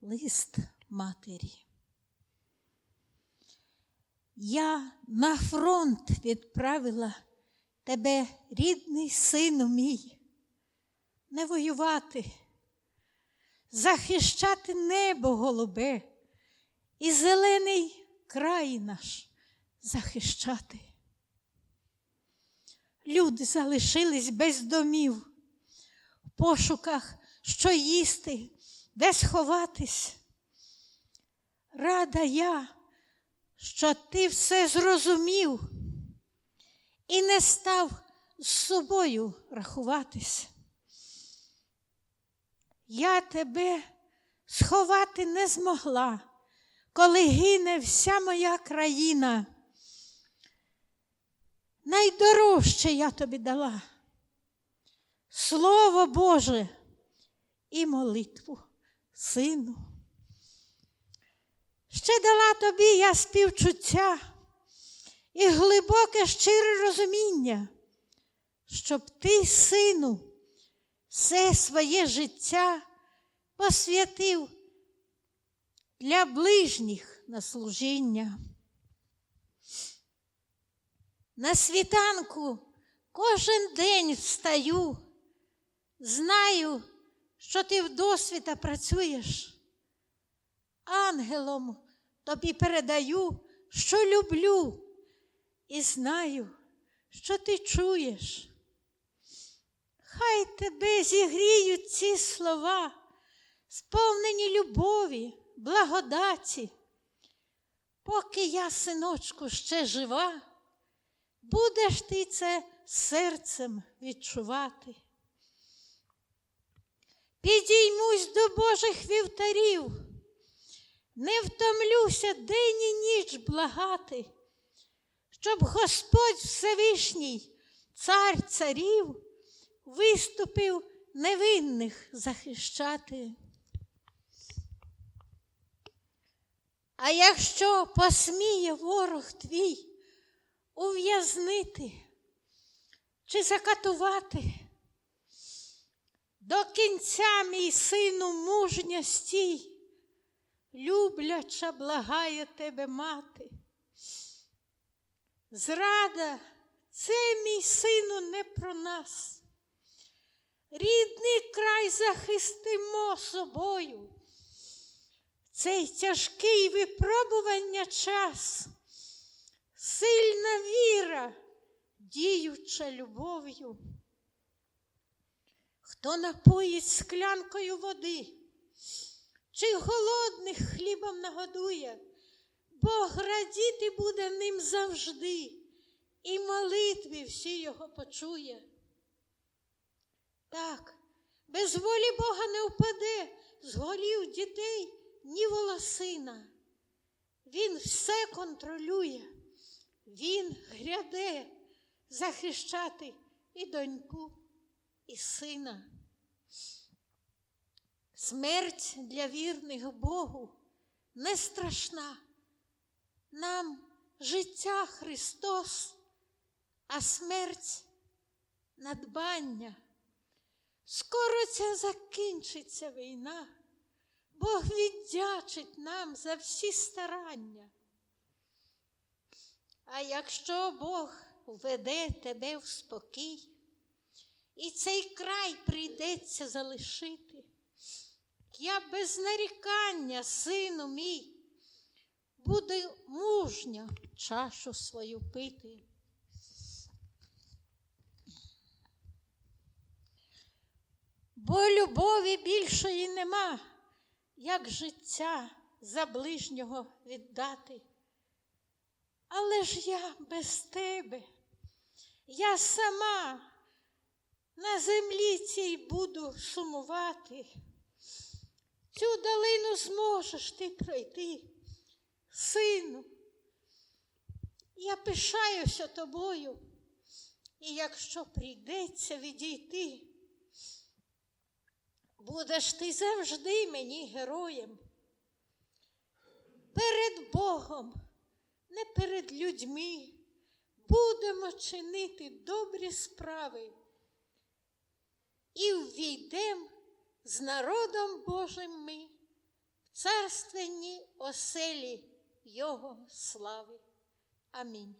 лист матері. Я на фронт відправила тебе, рідний сину мій, не воювати, захищати небо голубе і зелений край наш захищати. Люди залишились без домів, в пошуках, що їсти, де сховатись. Рада я, що ти все зрозумів і не став з собою рахуватись. Я тебе сховати не змогла, коли гине вся моя країна. Найдорожче я тобі дала Слово Боже і молитву сину. Ще дала тобі я співчуття і глибоке щире розуміння, щоб ти, сину, все своє життя посвятив для ближніх на служіння. На світанку кожен день встаю, знаю, що ти вдосвіта працюєш. Ангелом тобі передаю, що люблю, і знаю, що ти чуєш. Хай тебе зігріють ці слова, сповнені любові, благодаті. Поки я, синочку, ще жива, будеш ти це серцем відчувати. Підіймусь до Божих вівтарів, не втомлюся день і ніч благати, щоб Господь Всевишній, цар царів, виступив невинних захищати. А якщо посміє ворог твій ув'язнити чи закатувати, до кінця, мій сину, мужня стій, любляча благає тебе мати. Зрада, це, мій сину, не про нас. Рідний край захистимо собою. Цей тяжкий випробування час, сильна віра, діюча любов'ю. Хто напоїть склянкою води, чи голодних хлібом нагодує, Бог радіти буде ним завжди, і молитві всі його почує. Так, без волі Бога не впаде з голів дітей ні волосина. Він все контролює, він гряде захищати і доньку, і сина. Смерть для вірних Богу не страшна. Нам життя Христос, а смерть надбання. Скоро ця закінчиться війна. Бог віддячить нам за всі старання. А якщо Бог веде тебе в спокій, і цей край прийдеться залишити, я без нарікання, сину мій, буду мужньо чашу свою пити. Бо любові більшої нема, як життя за ближнього віддати. Але ж я без тебе, я сама на землі цій буду сумувати. Цю долину зможеш ти пройти, сину. Я пишаюся тобою, і якщо прийдеться відійти, будеш ти завжди мені героєм. Перед Богом, не перед людьми, будемо чинити добрі справи і ввійдем з народом Божим ми в царственні оселі Його слави. Амінь.